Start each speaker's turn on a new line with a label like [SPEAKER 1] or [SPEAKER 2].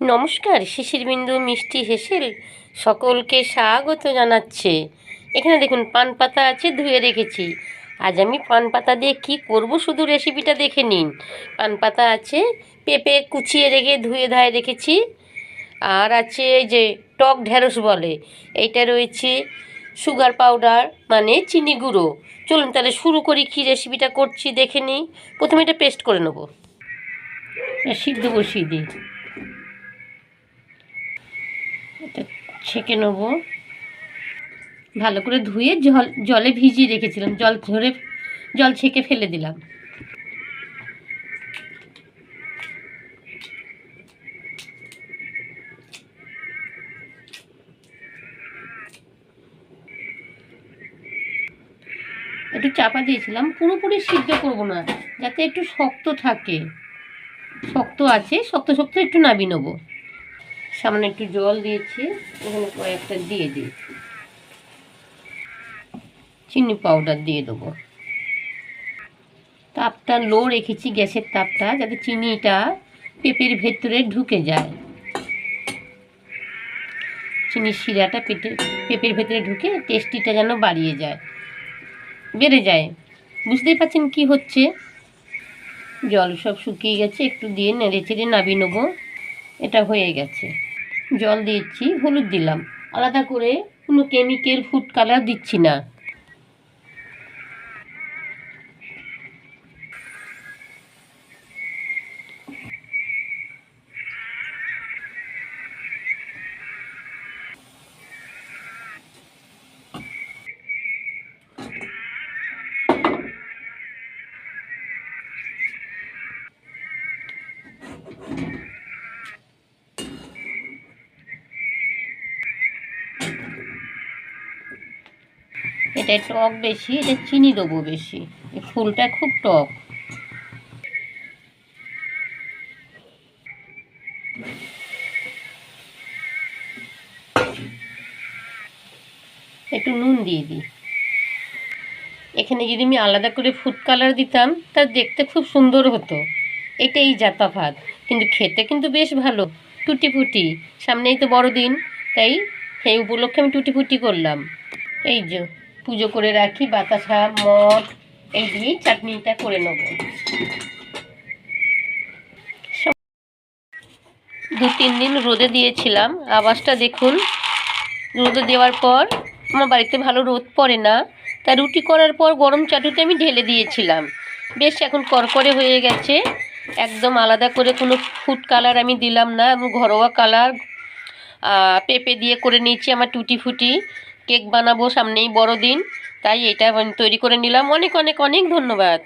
[SPEAKER 1] নমস্কার, শিশিরবিন্দু মিষ্টি হেসেল সকলকে স্বাগত জানাচ্ছে। এখানে দেখুন, পান পাতা আছে, ধুয়ে রেখেছি। আজ আমি পান পাতা দিয়ে কি করব শুধু রেসিপিটা দেখে নিন। পান পাতা আছে, পেঁপে কুচিয়ে রেখে ধুয়ে ধায় রেখেছি। আর আছে এই যে টক ঢ্যাঁড়স বলে, এইটা রয়েছে সুগার পাউডার মানে চিনি গুঁড়ো। চলুন তাহলে শুরু করি, কী রেসিপিটা করছি দেখে নিই। প্রথমে এটা পেস্ট করে নেব। সিদ্ধ বসিয়ে দিই এটা ছেঁকে নেব। ভালো করে ধুয়ে জল, জলে ভিজিয়ে রেখেছিলাম। জল ধরে জল ছেঁকে ফেলে দিলাম। একটু চাপা দিয়েছিলাম। পুরোপুরি সিদ্ধ করব না, যাতে একটু শক্ত থাকে। শক্ত আছে, শক্ত শক্ত একটু নাবি নেব। সামনে একটু জল দিয়েছি, এখানে কয়েকটা দিয়ে দিই। চিনি পাউডার দিয়ে দেবো। তাপটা লো রেখেছি, গ্যাসের তাপটা, যাতে চিনিটা পেঁপের ভেতরে ঢুকে যায়। চিনির শিরাটা পেটে পেঁপের ভেতরে ঢুকে টেস্টিটা যেন বাড়িয়ে যায়। বেড়ে যায়। বুঝতেই পারছেন কি হচ্ছে? জল সব শুকিয়ে গেছে, একটু দিয়ে নেড়ে চেড়ে নাবিয়ে নেব। এটা হয়ে গেছে। জল দিয়েছি হলুদ দিলাম। আলাদা করে কোনো কেমিক্যাল ফুড কালার দিচ্ছি না। এটা টক বেশি এটা চিনি দেবো বেশি। এই ফুলটা খুব টক। একটু নুন দিয়ে দিই। এখানে যদি আমি আলাদা করে ফুড কালার দিতাম, তা দেখতে খুব সুন্দর হতো। এটাই জাতাভাত কিন্তু খেতে কিন্তু বেশ ভালো টুটি ফুটি সামনেই তো বড়দিন, তাই সেই উপলক্ষে আমি টুটি ফুটি করলাম। এই যে। পুজো করে রাখি, বাতাসা মঠ এই দিয়েই চাটনিটা করে নেব। দু তিন দিন রোদে দিয়েছিলাম আবাসটা দেখুন। রোদে দেওয়ার পর, আমার বাড়িতে ভালো রোদ পড়ে না, তা রুটি করার পর গরম চাটুতে আমি ঢেলে দিয়েছিলাম। বেশ এখন করকরে হয়ে গেছে, একদম আলাদা করে কোনো ফুড কালার আমি দিলাম না ঘরোয়া কালার পেঁপে দিয়ে করে নিয়েছি আমার টুটি ফুটি কেক বানাবো সামনেই বড়দিন তাই এটা তৈরি করে নিলাম। অনেক অনেক অনেক ধন্যবাদ।